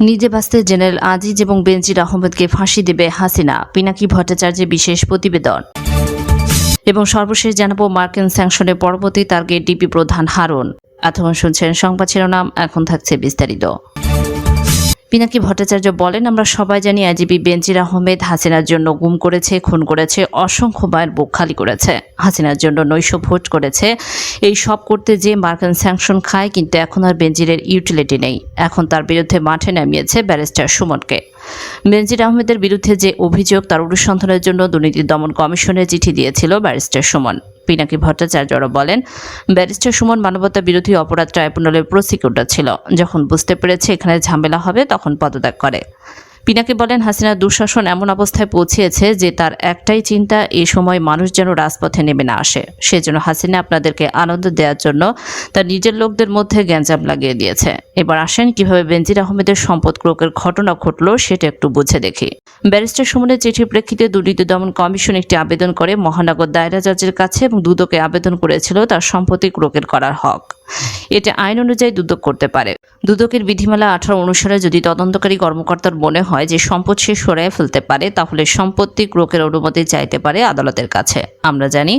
নিজে বাঁচতে জেনারেল আজিজ এবং বেনজির আহমেদকে ফাঁসি দেবে হাসিনা, পিনাকি ভট্টাচার্যের বিশেষ প্রতিবেদন। এবং সর্বশেষ জানাব মার্কিন স্যাংশনের পরবর্তী টার্গেট ডিপি প্রধান হারুন। এতক্ষণ শুনছেন সংবাদ শিরোনাম, এখন থাকছে বিস্তারিত। পিনাকি ভট্টাচার্য বলেন, আমরা সবাই জানি আইজিপি বেনজির আহমেদ হাসিনার জন্য গুম করেছে, খুন করেছে, অসংখ্য মায়ের বুক খালি করেছে। হাসিনার জন্য নৈশ ভোট করেছে। এই সব করতে যে মার্কিন স্যাংশন খায়, কিন্তু এখন আর বেনজিরের ইউটিলিটি নেই। এখন তার বিরুদ্ধে মাঠে নামিয়েছে ব্যারিস্টার সুমনকে। বেনজির আহমেদের বিরুদ্ধে যে অভিযোগ, তার অনুসন্ধানের জন্য দুর্নীতি দমন কমিশনে চিঠি দিয়েছিল ব্যারিস্টার সুমন। পিনাকি ভট্টাচার্যরা বলেন, ব্যারিস্টার সুমন মানবতা বিরোধী অপরাধ ট্রাইব্যুনালের প্রসিকিউটর ছিল। যখন বুঝতে পেরেছে এখানে ঝামেলা হবে, তখন পদত্যাগ করে। পিনাকি বলেন হাসিনার দুঃশাসন এমন অবস্থায় পৌঁছিয়েছে যে তার একটাই চিন্তা এই সময় মানুষ যেন রাজপথে নেমে না আসে। সেজন্য হাসিনা আপনাদেরকে আনন্দ দেওয়ার জন্য তার নিজের লোকদের মধ্যে গ্যাঞ্জাম লাগিয়ে দিয়েছে। এবার আসেন কীভাবে বেনজির আহমেদের সম্পদ ক্রোকের ঘটনা ঘটলো সেটা একটু বুঝে দেখি। ব্যারিস্টার সুমনের চিঠির প্রেক্ষিতে দুর্নীতি দমন কমিশন একটি আবেদন করে মহানগর দায়রা জজের কাছে এবং দুদকে আবেদন করেছিল তার সম্পত্তি ক্রোকের করার হক। এটা আইন অনুযায়ী দুদক করতে পারে। দুদকের বিধিমালা আঠারো অনুসারে যদি তদন্তকারী কর্মকর্তার মনে হয় যে সম্পদ সে সরাই ফেলতে পারে, তাহলে সম্পত্তি ক্রোকের অনুমতি চাইতে পারে আদালতের কাছে। আমরা জানি,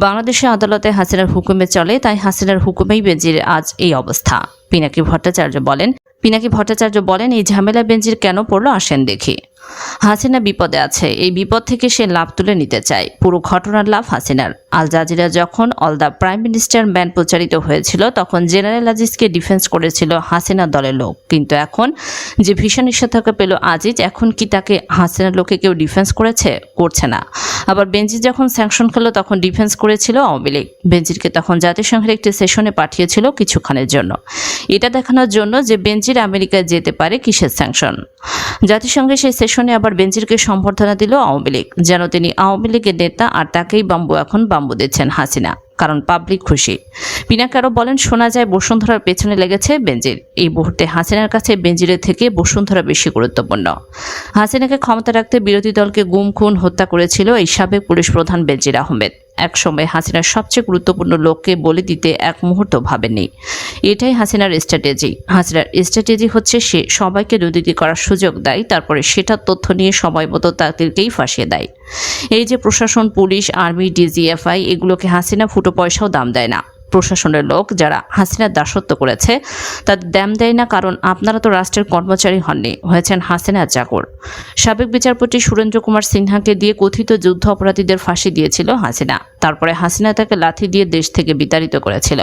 বাংলাদেশে আদালতে হাসিনার হুকুমে চলে, তাই হাসিনার হুকুমেই বেঞ্জির আজ এই অবস্থা। পিনাকি ভট্টাচার্য বলেন। পিনাকি ভট্টাচার্য বলেন এই ঝামেলা বেঞ্জির কেন পড়ল আসেন দেখি। হাসিনা বিপদে আছে, এই বিপদ থেকে সে লাভ তুলে নিতে চায়। পুরো ঘটনার লাভ হাসিনার। আল জাজিরা যখন all the prime minister man প্রচারিত হয়েছিল, তখন জেনারেল আজিজকে ডিফেন্স করেছিল হাসিনা দলের লোক। কিন্তু এখন যে ভীষণ নিষেধাজ্ঞা পেল আজিজ, এখন কি তাকে হাসিনার লোকে কেউ ডিফেন্স করেছে? করছে না। আবার বেঞ্জির যখন স্যাংশন খেলো, তখন ডিফেন্স করেছিল আওয়ামী লীগ। বেঞ্জিরকে তখন জাতিসংঘের একটি সেশনে পাঠিয়েছিল কিছুক্ষণের জন্য। এটা দেখানোর জন্য যে বেঞ্জির আমেরিকায় যেতে পারে কিসের স্যাংশন জাতিসংঘে সেই সেশনে আবার বেঞ্জিরকে সম্বর্ধনা দিল আওয়ামী লীগ। যেন তিনি আওয়ামী লীগের নেতা আর তাকেই বাম্বু এখন বাম্বু দিচ্ছেন হাসিনা, কারণ পাবলিক খুশি। পিনাকারও বলেন, শোনা যায় বসুন্ধরার পেছনে লেগেছে বেঞ্জির এই মুহূর্তে হাসিনার কাছে বেঞ্জিরের থেকে বসুন্ধরা বেশি গুরুত্বপূর্ণ। হাসিনাকে ক্ষমতা রাখতে বিরোধী দলকে গুম, খুন, হত্যা করেছিল এই সাবেক পুলিশ প্রধান বেঞ্জির আহমেদ। একসময় হাসিনার সবচেয়ে গুরুত্বপূর্ণ লোককে বলে দিতে এক মুহূর্ত ভাবেননি। এটাই হাসিনার স্ট্র্যাটেজি। হাসিনার স্ট্র্যাটেজি হচ্ছে সে সবাইকে দুর্নীতি করার সুযোগ দেয়, তারপরে সেটার তথ্য নিয়ে সময় মতো তাদেরকেই ফাঁসিয়ে দেয়। এই যে প্রশাসন, পুলিশ, আর্মি, ডিজিএফআই, এগুলোকে হাসিনা ফুটো পয়সাও দাম দেয় না। প্রশাসনের লোক যারা হাসিনার দাসত্ব করেছে তাদের দাম দেয় না কারণ আপনারা তো রাষ্ট্রের কর্মচারী হননি, হয়েছেন হাসিনার চাকর সাবেক বিচারপতি সুরেন্দ্র কুমার সিনহাকে দিয়ে কথিত যুদ্ধ অপরাধীদের ফাঁসি দিয়েছিল হাসিনা। তারপরে হাসিনা তাকে লাথি দিয়ে দেশ থেকে বিতাড়িত করেছিল।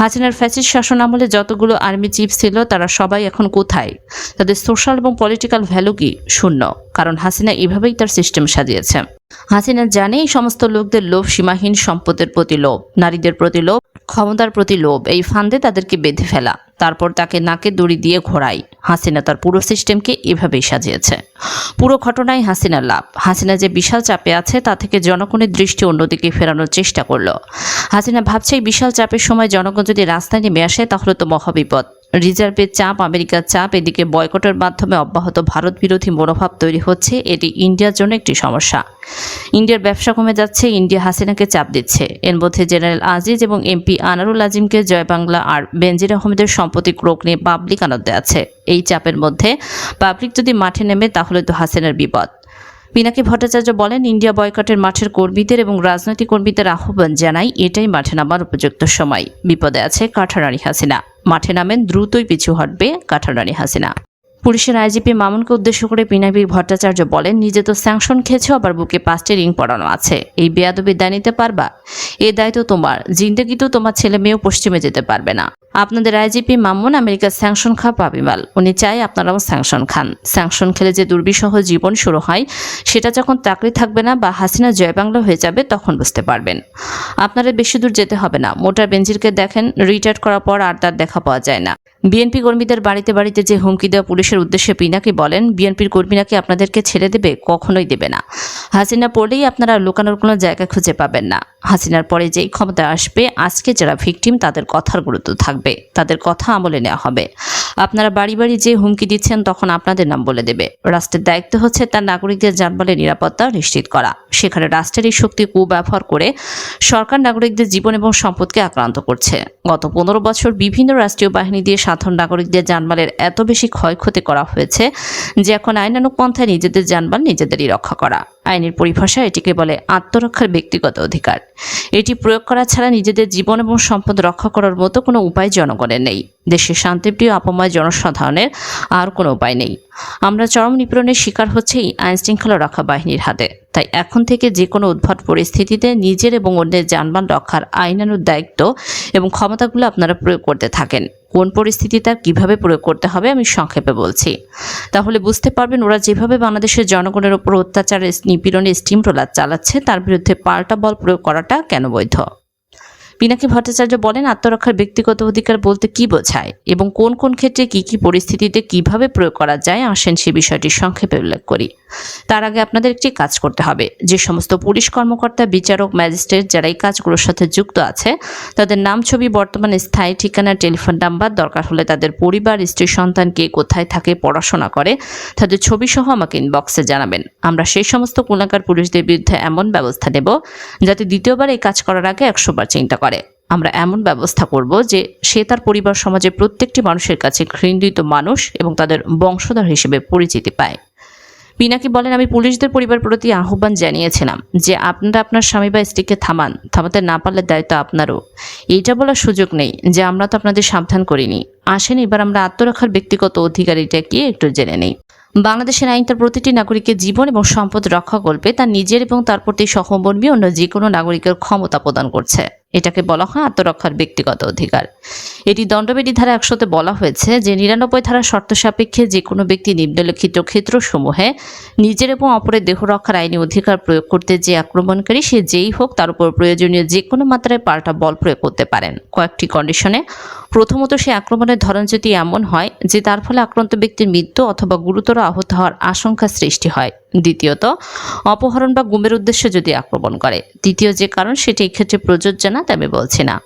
হাসিনার ফ্যাসিস্ট শাসন আমলে যতগুলো আর্মি চিফ ছিল, তারা সবাই এখন কোথায়? তাদের সোশ্যাল এবং পলিটিক্যাল ভ্যালু কি? শূন্য। কারণ হাসিনা এভাবেই তার সিস্টেম সাজিয়েছে। হাসিনা জানে এই সমস্ত লোকদের লোভ, সীমাহীন সম্পদের প্রতি লোভ, নারীদের প্রতি লোভ, ক্ষমতার প্রতি লোভ, এই ফান্দে তাদেরকে বেঁধে ফেলা, তারপর তাকে নাকে দড়ি দিয়ে ঘোরাই হাসিনা তার পুরো সিস্টেমকে এভাবেই সাজিয়েছে। পুরো ঘটনায় হাসিনার লাভ। হাসিনা যে বিশাল চাপে আছে, তা থেকে জনগণের দৃষ্টি অন্যদিকে ফেরানোর চেষ্টা করল। হাসিনা ভাবছে, এই বিশাল চাপের সময় জনগণ যদি রাস্তায় নেমে আসে, তাহলে তো মহাবিপদ। রিজার্ভের চাপ, আমেরিকার চাপ এদিকে বয়কটের মাধ্যমে অব্যাহত ভারত বিরোধী মনোভাব তৈরি হচ্ছে। এটি ইন্ডিয়ার জন্য একটি সমস্যা। ইন্ডিয়ার ব্যবসা কমে যাচ্ছে, ইন্ডিয়া হাসিনাকে চাপ দিচ্ছে। এর মধ্যে জেনারেল আজিজ এবং এমপি আনারুল আজিমকে জয় বাংলা আর বেনজির আহমেদের সম্পত্তি ক্রোক নিয়ে পাবলিক আনন্দে আছে। এই চাপের মধ্যে পাবলিক যদি মাঠে নেমে, তাহলে তো হাসিনার বিপদ। পিনাকি ভট্টাচার্য বলেন, ইন্ডিয়া বয়কটের মাঠের কর্মীদের এবং রাজনৈতিক কর্মীদের আহ্বান জানাই, এটাই মাঠে নামার উপযুক্ত সময়। বিপদে আছে কাঠারানি হাসিনা। মাঠে নামেন দ্রুতই পিছু হটবে কাঠারানি হাসিনা। পুলিশের আইজিপি মামুনকে উদ্দেশ্য করে পিনাকি ভট্টাচার্য বলেন, নিজে তো স্যাংশন খেয়েছো, আবার বুকে পাঁচটি রিং পড়ানো আছে। এই বেয়াদবির দায় নিতে পারবা? এ দায়িত্ব তোমার। জিন্দগি তো তোমার ছেলে মেয়েও পশ্চিমে যেতে পারবে না। আপনাদের আইজিপি মামুন আমেরিকার স্যাংশন খা পাবিমাল। উনি চাই আপনারাও স্যাংশন খান। স্যাংশন খেলে যে দুর্বিষহ জীবন শুরু হয়, সেটা যখন চাকরি থাকবে না বা হাসিনা জয় বাংলা হয়ে যাবে, তখন বুঝতে পারবেন। আপনারা বেশি দূর যেতে হবে না। মোটার বেঞ্জিরকে দেখেন, রিটায়ার করার পর আর তার দেখা পাওয়া যায় না। বিএনপি কর্মীদের বাড়িতে বাড়িতে যে হুমকি দেওয়া পুলিশের উদ্দেশ্যে পিনাকে বলেন, বিএনপির কর্মীরা কি আপনাদেরকে ছেড়ে দেবে? কখনোই দেবে না। হাসিনা পড়লেই আপনারা লুকানোর কোনো জায়গা খুঁজে পাবেন না। হাসিনার পরে যেই ক্ষমতা আসবে, আজকে যারা ভিকটিম তাদের কথার গুরুত্ব থাকবে। তাদের কথা আমলে নেওয়া হবে। আপনারা বাড়ি বাড়ি যে হুমকি দিচ্ছেন তখন আপনাদের নাম বলে দেবে। রাষ্ট্রের দায়িত্ব হচ্ছে তার নাগরিকদের যানবাহনের নিরাপত্তা নিশ্চিত করা। সেখানে রাষ্ট্রের এই শক্তি কুব্যবহার করে সরকার নাগরিকদের জীবন এবং সম্পদকে আক্রান্ত করছে। গত পনেরো বছর বিভিন্ন রাষ্ট্রীয় বাহিনী দিয়ে সাধারণ নাগরিকদের যানবাহনের এত বেশি ক্ষয়ক্ষতি করা হয়েছে যে এখন আইনানুক পন্থায় নিজেদের যানবাহন নিজেদেরই রক্ষা করা। আইনের পরিভাষায় এটিকে বলে আত্মরক্ষার ব্যক্তিগত অধিকার। এটি প্রয়োগ করা ছাড়া নিজেদের জীবন এবং সম্পদ রক্ষা করার মতো কোনো উপায় জনগণের নেই। দেশের শান্তিপ্রিয় আপময় জনসাধারণের আর কোনো উপায় নেই। আমরা চরম নিপীড়নের শিকার হচ্ছে এই আইন শৃঙ্খলা রক্ষা বাহিনীর হাতে। তাই এখন থেকে যে কোনো উদ্ভট পরিস্থিতিতে নিজের এবং অন্যের যানবাহন রক্ষার আইনানুর দায়িত্ব এবং ক্ষমতাগুলো আপনারা প্রয়োগ করতে থাকেন। কোন পরিস্থিতিতে আর কীভাবে প্রয়োগ করতে হবে আমি সংক্ষেপে বলছি। তাহলে বুঝতে পারবেন ওরা যেভাবে বাংলাদেশের জনগণের ওপর অত্যাচারের নিপীড়নের স্টিম রোলার চালাচ্ছে, তার বিরুদ্ধে পাল্টা বল প্রয়োগ করাটা কেন বৈধ? পিনাকি ভট্টাচার্য বলেন, আত্মরক্ষার ব্যক্তিগত অধিকার বলতে কি বোঝায় এবং কোন কোন ক্ষেত্রে কি কি পরিস্থিতিতে কীভাবে প্রয়োগ করা যায়, আসেন সে বিষয়টি সংক্ষেপে উল্লেখ করি। তার আগে আপনাদের একটি কাজ করতে হবে। যে সমস্ত পুলিশ কর্মকর্তা, বিচারক, ম্যাজিস্ট্রেট যারা এই কাজগুলোর সাথে যুক্ত আছে, তাদের নাম, ছবি, বর্তমানে স্থায়ী ঠিকানা, টেলিফোন নাম্বার দরকার হলে তাদের পরিবার, স্ত্রী, সন্তান কে কোথায় থাকে, পড়াশোনা করে, তাদের ছবি সহ আমাকে ইনবক্সে জানাবেন। আমরা সেই সমস্ত কুলাঙ্কার পুলিশদের বিরুদ্ধে এমন ব্যবস্থা নেব যাতে দ্বিতীয়বার এই কাজ করার আগে একশোবার চিন্তা করে। আমরা এমন ব্যবস্থা করব যে সে তার পরিবার সমাজের প্রত্যেকটি মানুষের কাছে ঘৃণিত মানুষ এবং তাদের বংশধর হিসেবে পরিচিতি পায়। পিনাকি বলেন, আমি পুলিশদের পরিবার প্রতি আহ্বান জানিয়েছিলাম যে আপনারা আপনার স্বামী বা স্ত্রীকে থামান, থামাতে না পারলে দায়িত্ব আপনারও। এইটা বলার সুযোগ নেই যে আমরা তো আপনাদের সাবধান করিনি। আসেন, এবার আমরা আত্মরক্ষার ব্যক্তিগত অধিকার এটা কি একটু জেনে নেই। বাংলাদেশের আইন তার প্রতিটি নাগরিকের জীবন এবং সম্পদ রক্ষা করবে, তার নিজের এবং তার প্রতি সহমর্মী অন্য যে কোনো নাগরিকের ক্ষমতা প্রদান করছে। এটাকে বলা হয় আত্মরক্ষার ব্যক্তিগত অধিকার। এটি দণ্ডবিধি ধারা একশোতে বলা হয়েছে যে নিরানব্বই ধারা শর্ত সাপেক্ষে যে কোনো ব্যক্তি নিম্নলিখিত ক্ষেত্রসমূহে নিজের এবং অপরের দেহ রক্ষার আইনি অধিকার প্রয়োগ করতে যে আক্রমণকারী, সে যেই হোক তার উপর প্রয়োজনীয় যে কোনো মাত্রায় পাল্টা বল প্রয়োগ করতে পারেন। কয়েকটি কন্ডিশনে, প্রথমত সে আক্রমণের ধরন যদি এমন হয় যে তার ফলে আক্রান্ত ব্যক্তির মৃত্যু অথবা গুরুতর আহত হওয়ার আশঙ্কা সৃষ্টি হয়। দ্বিতীয়ত, অপহরণ বা গুমের উদ্দেশ্যে যদি আক্রমণ করে। তৃতীয় যে কারণ, সেটি এক্ষেত্রে প্রযোজ্য না তা আমি বলছি না।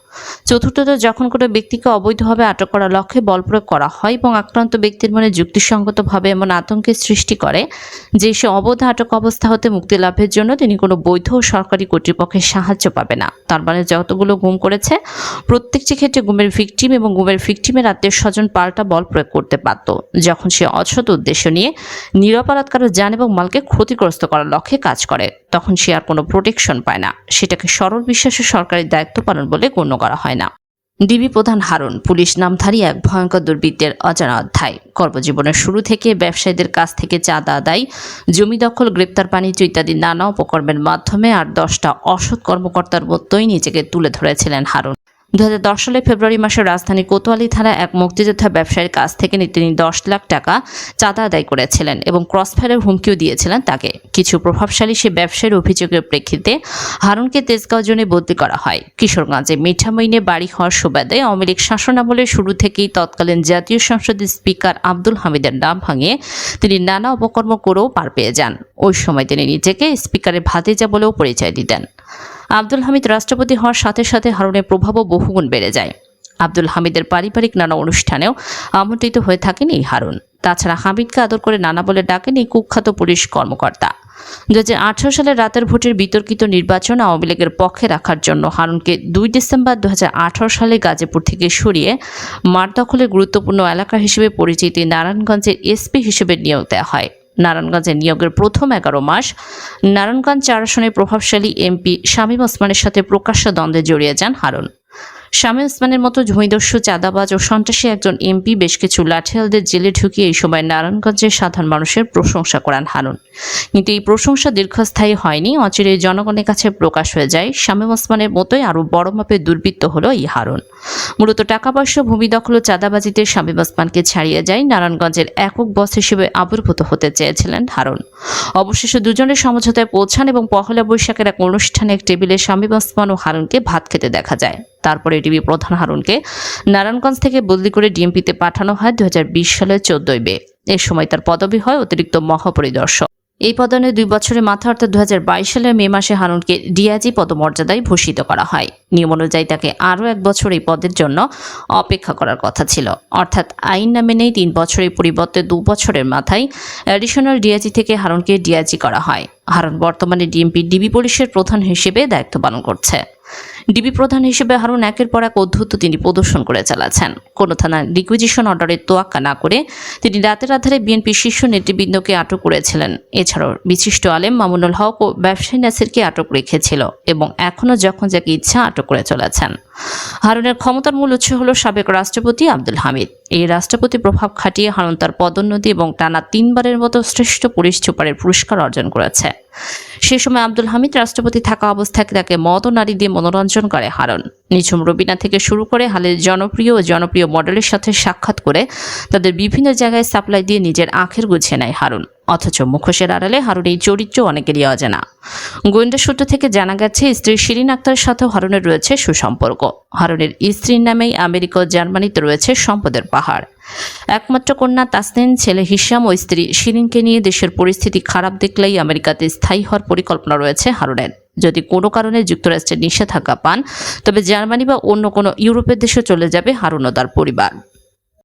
চতুর্থত, যখন কোনো ব্যক্তিকে অবৈধভাবে আটক করার লক্ষ্যে বল প্রয়োগ করা হয় এবং আক্রান্ত ব্যক্তির মনে যুক্তিসঙ্গতভাবে এমন আতঙ্কের সৃষ্টি করে, যে সে অবৈধ আটক অবস্থা হতে মুক্তি লাভের জন্য তিনি কোনো বৈধ সরকারি কর্তৃপক্ষের সাহায্য পাবে না। তার মানে যতগুলো গুম করেছে, প্রত্যেকটি ক্ষেত্রে গুমের ভিকটিম এবং গুমের ভিকটিমের আত্মীয় স্বজন পাল্টা বল প্রয়োগ করতে পারত যখন সে অসৎ উদ্দেশ্য নিয়ে নিরাপরাধ কারও যান এবং মালকে ক্ষতিগ্রস্ত করার লক্ষ্যে কাজ করে, তখন সে আর কোনো প্রোটেকশন পায় না। সেটাকে সরল বিশ্বাসের সরকারি দায়িত্ব পালন বলে গণ্য হয় না। ডিবি প্রধান হারুন, পুলিশ নামধারী এক ভয়ঙ্কর দুর্বৃত্তের অজানা অধ্যায়। কর্মজীবনের শুরু থেকে ব্যবসায়ীদের কাছ থেকে চাঁদা আদায়, জমি দখল, গ্রেপ্তার বাণিজ্য ইত্যাদি নানা উপকর্মের মাধ্যমে আর দশটা অসৎ কর্মকর্তার মতোই নিজেকে তুলে ধরেছিলেন হারুন। দু সালে ফেব্রুয়ারি মাসে রাজধানী কোতোয়ালি থানায় এক মুক্তিযোদ্ধা ব্যবসায়ীর কাছ থেকে তিনি দশ লাখ টাকা চাঁদা আদায় করেছিলেন এবং ক্রসফায়ারের হুমকিও দিয়েছিলেন তাকে। কিছু প্রভাবশালী সে ব্যবসায়ীর অভিযোগের প্রেক্ষিতে হারুনকে তেজগাঁও জোনে বদলি করা হয়। কিশোরগঞ্জে মিঠামইনে বাড়ি হওয়ার সুবাদে আওয়ামী লীগ শাসনামলের শুরু থেকেই তৎকালীন জাতীয় সংসদের স্পিকার আব্দুল হামিদের নাম ভাঙিয়ে তিনি নানা অপকর্ম করেও পার পেয়ে যান। ওই সময় তিনি নিজেকে স্পিকারের ভাতিজা বলেও পরিচয় দিতেন। আব্দুল হামিদ রাষ্ট্রপতি হওয়ার সাথে সাথে হারুনের প্রভাবও বহুগুণ বেড়ে যায়। আব্দুল হামিদের পারিবারিক নানা অনুষ্ঠানেও আমন্ত্রিত হয়ে থাকেন এই হারুন। তাছাড়া হামিদকে আদর করে নানা বলে ডাকেন এই কুখ্যাত পুলিশ কর্মকর্তা। দু হাজার আঠারো সালের রাতের ভোটের বিতর্কিত নির্বাচন আওয়ামী লীগের পক্ষে রাখার জন্য হারুনকে দুই ডিসেম্বর দু হাজার আঠেরো সালে গাজীপুর থেকে সরিয়ে মাঠ দখলের গুরুত্বপূর্ণ এলাকা হিসেবে পরিচিতি নারায়ণগঞ্জের এসপি হিসেবে নিয়োগ দেওয়া হয়। নারায়ণগঞ্জে নিয়োগের প্রথম এগারো মাস। নারায়ণগঞ্জ চার আসনের প্রভাবশালী এমপি শামীম ওসমানের সাথে প্রকাশ্য দ্বন্দ্বে জড়িয়ে যান হারুন। শামীম ওসমানের মতো ভূমিদস্যু চাঁদাবাজ ও সন্ত্রাসী একজন এমপি বেশ কিছু লাঠিয়ালদের জেলে ঢুকিয়ে এই সময় নারায়ণগঞ্জের সাধারণ মানুষের প্রশংসা করান হারুন। কিন্তু এই প্রশংসা দীর্ঘস্থায়ী হয়নি অচিরে জনগণের কাছে প্রকাশ হয়ে যায়। শামীম ওসমানের মতোই আরও বড় মাপের দুর্বৃত্ত হলো এই হারুন। মূলত টাকা পয়সা ভূমি দখল ও চাঁদাবাজিতে শামীম ওসমানকে ছাড়িয়ে যায়। নারায়ণগঞ্জের একক বস হিসেবে আবির্ভূত হতে চেয়েছিলেন হারুন। অবশেষে দুজনের সমঝোতায় পৌঁছান এবং পহেলা বৈশাখের এক অনুষ্ঠানে এক টেবিলে শামীম ওসমান ও হারুনকে ভাত খেতে দেখা যায়। তারপরে ডিবি প্রধান হারুনকে নারায়ণগঞ্জ থেকে বদলি করে ডিএমপিতে পাঠানো হয় দু হাজার বিশ সালের চোদ্দই মে। এ সময় তার পদবি হয় অতিরিক্ত মহাপরিদর্শক। এই পদনে দুই বছরের মাথা অর্থাৎ দু হাজার বাইশ সালের মে মাসে হারুনকে ডিআইজি পদমর্যাদায় ভূষিত করা হয়। নিয়ম অনুযায়ী তাকে আরও এক বছর এই পদের জন্য অপেক্ষা করার কথা ছিল। অর্থাৎ আইন না মেনেই তিন বছরের পরিবর্তে দু বছরের মাথায় অ্যাডিশনাল ডিআইজি থেকে হারুনকে ডিআইজি করা হয়। হারুন বর্তমানে ডিএমপি, ডিবি পুলিশের প্রধান হিসেবে দায়িত্ব পালন করছে। ডিবি প্রধান হিসেবে হারুন একের পর এক অধ্যত্ত তিনি প্রদর্শন করে চালাচ্ছেন। কোনো থানার রিকুইজিশন অর্ডারের তোয়াক্কা না করে তিনি রাতের আধারে বিএনপি শীর্ষ নেতৃবৃন্দকে আটক করেছিলেন। এছাড়াও বিশিষ্ট আলেম মামুনুল হক ও ব্যবসায়ী নাসিরকে আটক রেখেছিল এবং এখনও যখন যাকে ইচ্ছা আটক করে চলেছেন। হারুনের ক্ষমতার মূল উৎস হল সাবেক রাষ্ট্রপতি আব্দুল হামিদ। এই রাষ্ট্রপতি প্রভাব খাটিয়ে হারুন তার পদোন্নতি এবং টানা তিনবারের মতো শ্রেষ্ঠ পুলিশ সুপারের পুরস্কার অর্জন করেছে। সে সময় আব্দুল হামিদ রাষ্ট্রপতি থাকা অবস্থায় তাকে মদ ও নারী দিয়ে মনোরঞ্জন করে হারুন। নিঝুম রবিনা থেকে শুরু করে হালের জনপ্রিয় ও জনপ্রিয় মডেলের সাথে সাক্ষাৎ করে তাদের বিভিন্ন জায়গায় সাপ্লাই দিয়ে নিজের আখের গুছিয়ে নেয় হারুন। অথচ মুখোশের আড়ালে হারুন এই চরিত্র অনেকেরই অজানা। গোয়েন্দা সূত্র থেকে জানা গেছে, স্ত্রী শিরিন আক্তারের সাথেও হারুনের রয়েছে সুসম্পর্ক। হারুনের স্ত্রীর নামেই আমেরিকা ও জার্মানিতে রয়েছে সম্পদের পাহাড়। একমাত্র কন্যা তাসনেন ছেলে হিসাম ও স্ত্রী শিরিনকে নিয়ে দেশের পরিস্থিতি খারাপ দেখলেই আমেরিকাতে স্থায়ী হওয়ার পরিকল্পনা রয়েছে হারুনের। যদি কোনো কারণে যুক্তরাষ্ট্রের নিষেধাজ্ঞা পান, তবে জার্মানি বা অন্য কোনো ইউরোপের দেশে চলে যাবে হারুন ও তার পরিবার।